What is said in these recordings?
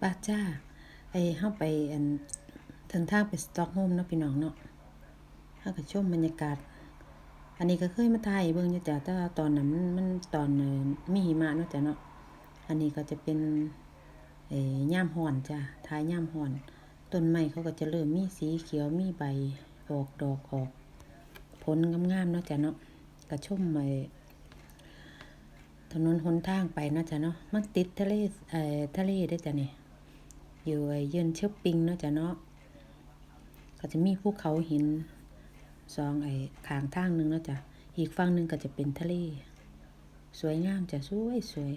ป้าจ้า ไอ้เฮาไปอันเดินทางไปสต็อกโฮมเนาะพี่น้องเนาะเฮาก็ชมบรรยากาศ อันนี้ก็เคยมาถ่ายเบิ่งอยู่จ้ะแต่ตอนนั้นมันตอนเอ่มีหิมะเนาะจ้ะเนาะ อันนี้ก็จะเป็นเอ่อย่ามฮ้อนจ้ะถ่ายย่ามฮ้อน ต้นไม้เขาก็จะเริ่มมีสีเขียวมีใบออกดอกออก ผลงามๆเนาะจ้ะเนาะก็ชมไอ้ถนนหนทางไปเนาะจ้ะเนาะ มันติดทะเลเอ่อทะเลเด้จ้ะนี่ อยู่ไอ้เยืนเชอปปิงเนาะจ้ะเนาะก็จะมีภูเขาหินสองไอ้ขางทางหนึ่งเนาะจ้ะอีกฝั่งหนึ่งก็จะเป็นทะเล สวยงามจ้ะสวยสวย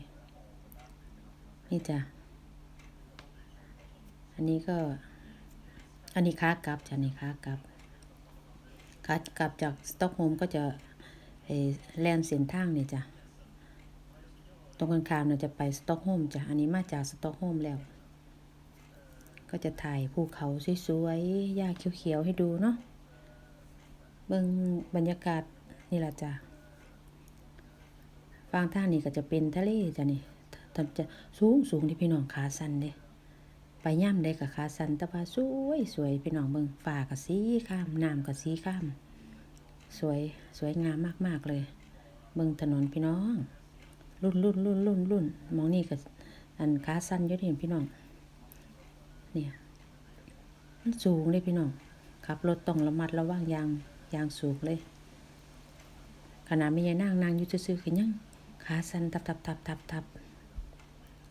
นี่จ้ะอันนี้ก็ อันนี้ขากลับจ้ะนี่ขากลับขากลับจากสต็อกโฮล์มก็จะไอ้แลนเส้นทางเนี่ยจ้ะตรงกันข้ามเราจะไปสต็อกโฮล์มจ้ะอันนี้มาจากสต็อกโฮล์มแล้ว ก็จะถ่ายภูเขาสวยๆหญ้าเขียวๆให้ดูเนาะเบิ่งบรรยากาศนี่ล่ะจ้ะฝั่งทางนี้ก็จะเป็นทะเลจ้ะนี่ทำจะสูงสูงที่พี่น้องขาสั้นเด้ไปย่ำได้กับขาสั้นแต่ว่าสวยสวยพี่น้องเบิ่งฟ้ากับสีข้ามน้ำกับสีข้าม สวยสวยงามมากๆเลย เบิ่งถนนพี่น้อง รุ่นรุ่นรุ่นรุ่นรุ่นมองนี่ก็อันขาสั้นอยู่ที่พี่น้อง เนี่ยมันสูงเลยพี่น้องขับรถต้องระมัดระวังยางยางสูงเลย ขนาดไม่ยายนั่งนั่งอยู่ซื่อๆคือยังขาสั่นทับทับทับทับทับ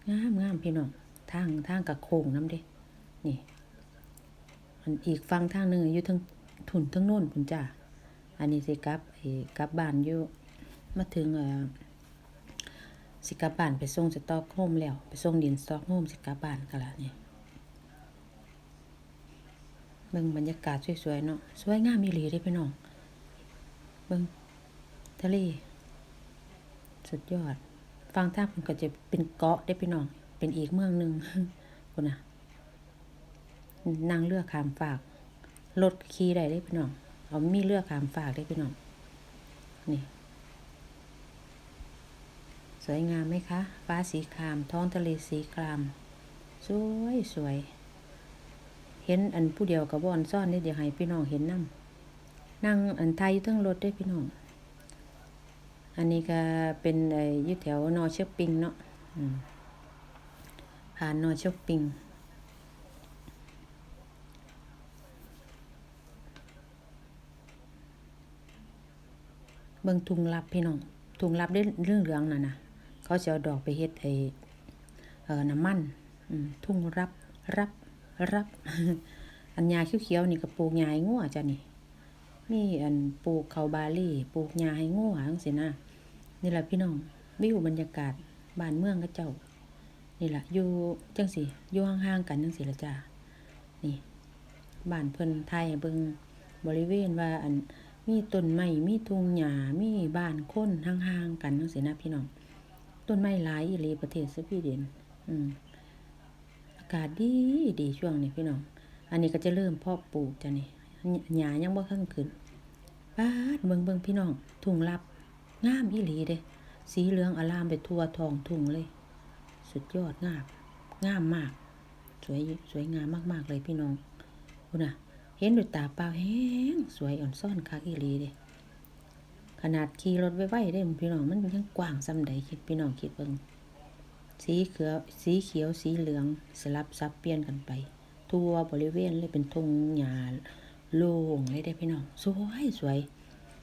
งามงามพี่น้องทางทางกับโค้งน้ำเด้นี่อันอีกฟังทางหนึ่งอยู่ทั้งถุนทั้งโน่นคุณจ้าอันนี้สิกลับไอ้กลับบ้านอยู่มาถึงเอ่อสิกลับบ้านไปส่งสต็อกโฮมแล้ว ไปส่งดินสต็อกโฮมสิกลับบ้านกันละนี่ เบิ่งบรรยากาศสวยๆเนาะสวยงามอีหลีเด้พี่น้องเบิ่งทะเลสุดยอดฟังท่างมันก็จะเป็นเกาะได้พี่น้อง เป็นอีกเมืองหนึ่งพุ่นน่ะนั่งเรือกขามฝากรถขี่ได้ได้พี่น้องเอามีเรือกขามฝากได้พี่น้องนี่สวยงามไหมคะ ฟ้าสีคราม ท้องทะเลสีคราม สวยสวย เห็นอันผู้เดียวกับบอนซ่อนนี่เดี๋ยวให้พี่น้องเห็นนั่งนั่งอันไทยอยู่ทั้งรถได้พี่น้อง อันนี้ก็เป็นไอ้ยึดแถวนอเชอปปิงเนาะอืมผ่านนอเชอปปิงเบิ่งทุงลับพี่น้องทุงลับได้เรื่องเหลืองน่ะนะเขาจะเอาดอกไปเฮ็ดไอ้น้ำมันอืมทุ่งรับรับ รับ อันยาเขียวๆนี่ก็ปลูกยาให้งัวจ้ะนี่ มีอันปลูกเขาบาลีปลูกยาให้งัวจังซี่นะนี่แหละพี่น้องวิวบรรยากาศบ้านเมืองเขาเจ้า นี่แหละอยู่จังสิอยู่ห่างๆกันจังสิละจ้านี่บ้านเพิ่นไทยเบิงบริเวณว่าอันมีต้นไม้มีทุ่งหญ้ามีบ้านคนห่างๆกันจังซี่นะพี่น้องต้นไม้หลายอีหลีประเทศสวีเดนอืมากาศดีดีช่วงนี้พี่น้อง อันนี้ก็จะเริ่มเพาะปลูกจ้ะนี่หญ้ายังบ่ทันขึ้นปาดเบิ่งเบิ่งพี่น้องทุ่งลับงามอีหลีเด้สีเหลืองอลามไปทั่วทองทุ่งเลย สุดยอดงามงามมาก สวยสวยงามมากๆเลยพี่น้องคุณน่ะ เห็นด้วยตาเปล่าแห้งสวยอ่อนซ่อนคักอีหลีเด้ขนาดขี่รถไวๆได้พี่น้องมันยังกว้างส่ำใดคิดพี่น้องคิดเบิ่ง สีเขียวสีเขียวสีเหลืองสลับซับเปลี่ยนกันไป ทั่วบริเวณเลยเป็นทงหญ้าโล่งเลยได้พี่น้องสวยสวย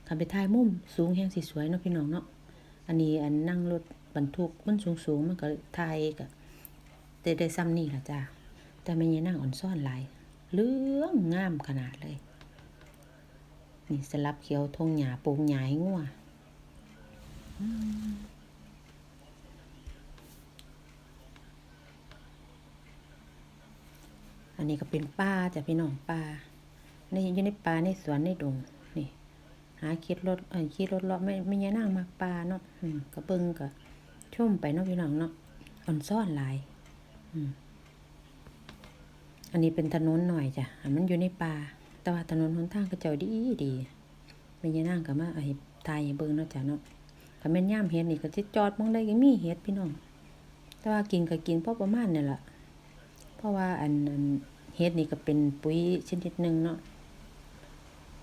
คันไปถ่ายมุมสูงแห่งสิสวยเนาะพี่น้องเนาะอันนี้อันนั่งรถบรรทุกมันสูงสูงๆมันก็ถ่ายก็ได้ได้ซ้ำนี่ล่ะจ้าแต่ไม่ยังนั่งอ่อนซ่อนหลายเหลืองงามขนาดเลย นี่สลับเขียวทงหญ้าปลูกหญ้าให้งัว นนี้ก็เป็นป่าจ้ะพี่น้องป่าในอยู่ในป่าในสวนในดงนี่หาคิดรถเอ้ยขี่รถเลาะไม่ไม่ยายนางมากป่าเนาะอืมก็เบิงก็ชมไปเนาะพี่น้องเนาะอ่อนซ่อนหลายอืมอันนี้เป็นถนนหน่อยจ้ะมันอยู่ในป่าแต่ว่าถนนหนทางก็เจ้าดีดีแม่ยายนางก็มาเอาให้ถ่ายให้เบิงเนาะจ้ะเนาะถ้าแม่นย่ามเห็ดนี่ก็สิจอดมองได้ก็มีเห็ดพี่น้อง แต่ว่ากินก็กินพอประมาณนี่แหละเพราะว่าอันอัน เฮ็ดนี่ก็เป็นปุ๋ยชนิดหนึ่งเนาะ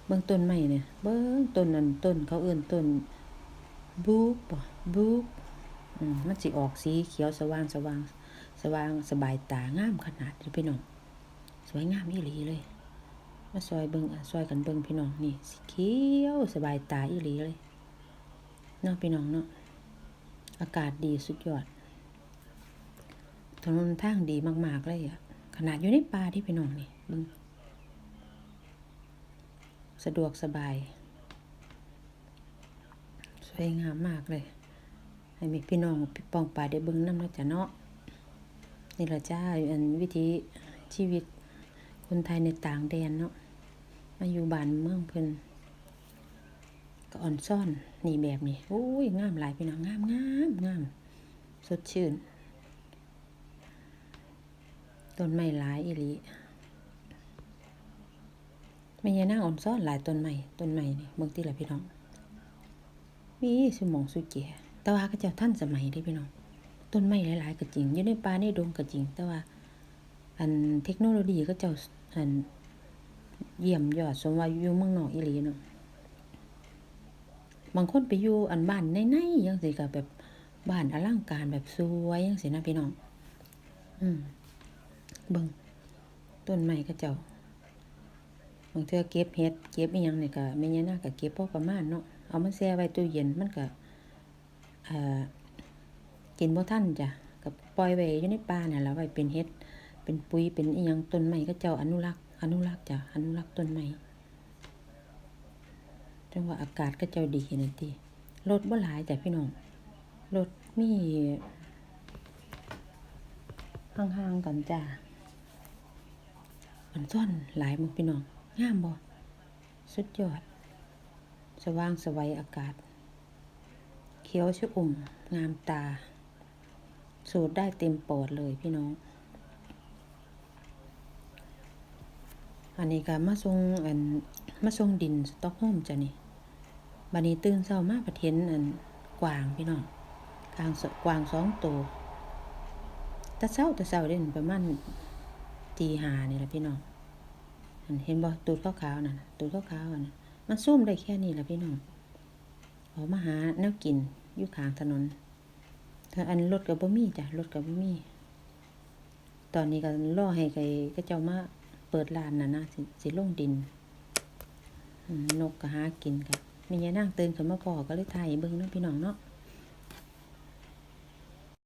เบิ่งต้นไม้เนี่ย เบิ่งต้นอันต้นเขาเอิ้นต้นบูกบ่บูกอืมมันสิออกสีเขียวสว่างสว่าง สว่างสบายตางามขนาดพี่น้อง สวยงามอีหลีเลยมาซอยเบิงอะซอยกันเบิ่งพี่น้องนี่สีเขียวสบายตาอีหลีเลยเนาะพี่น้องเนาะอากาศดีสุดยอดถนนทางดีมาก ๆ เลยอะ ขนาดอยู่ในป่าที่พี่น้องนี่เบิ่งสะดวกสบาย สวยงามมากเลย ให้มีพี่น้องพี่ปองป่าได้เบิ่งน้ำเนาะจ้ะเนาะนี่ละจ้าอันวิธีชีวิตคนไทยในต่างแดนเนาะมาอยู่บ้านเมืองเพิ่นก็อ่อนซ่อนนี่แบบนี้โอ้ยงามหลายพี่น้องงามงามงามสดชื่น ต้นไม้หลายอีหลีไม่ยานั่งอ่อนซ้อนหลายต้นไม้ต้นไม้นี่เบิ่งติล่ะพี่น้อง มีสมองสุเกียแต่ว่าก็เจ้าท่านสมัยเด้พี่น้อง ต้นไม้หลาย ๆก็จริงอยู่ในป่าในดงก็จริง แต่ว่า อันเทคโนโลยีก็เจ้าอันเยี่ยมยอดสมว่าอยู่เมืองนอกอีหลีเนาะบางคนไปอยู่อันบ้านในๆจังซี่ก็แบบบ้านอลังการแบบสวยจังซี่นะพี่น้อง อืม เบิงต้นไม้ก็เจ้าบางเทื่อเก็บเห็ดเก็บอีหยังนี่ก็แม่ย่านาก็เก็บพอประมาณเนาะเอามาแช่ไว้ตู้เย็นมันก็เอ่อกินบ่ทันจ้ะก็ปล่อยไว้อยู่ในป่านั่นล่ะไว้เป็นเห็ดเป็นปุ๋ยเป็นอีหยังต้นไม้ก็เจ้าอนุรักษ์อนุรักษ์จ้ะอนุรักษ์ต้นไม้จังว่าอากาศก็เจ้าดีนั่นติรถบ่หลายจ้ะพี่น้องรถมี ห่างๆกันจ้ะมันซ่อนหลายมึงพี่น้องงามบ่สุดยอด สว่างสวัยอากาศ เขียวชอุ่ม งามตา สูดได้เต็มปอดเลยพี่น้อง อันนี้ก็มาส่งอันมาส่งดินสต็อกโฮมจ้ะนี่บัดนี้ตื่นเช้ามากประเทนอันกวางพี่น้องกวางกวางสองตัว ต่เช้าต่เช้าเด่นประมาณตีหานี่แหละพี่น้องเห็นบ่ตูดขาวๆน่ะตูดขาวๆนนั้นมันซุ่มได้แค่นี้แหละพี่น้องออกมาหาแนวกินอยู่ข้างถนนถ้าอันรถกับบ่มีจ้ะรถกับบ่มีตอนนี้ก็รอให้ไกก็เจ้ามาเปิดร้านน่ะนะสิสิลงดินนกก็หากินกับแม่ยายนางตื่นขึ้นมาพอก็เลยถ่ายเบิ่งเนาะพี่น้องเนาะ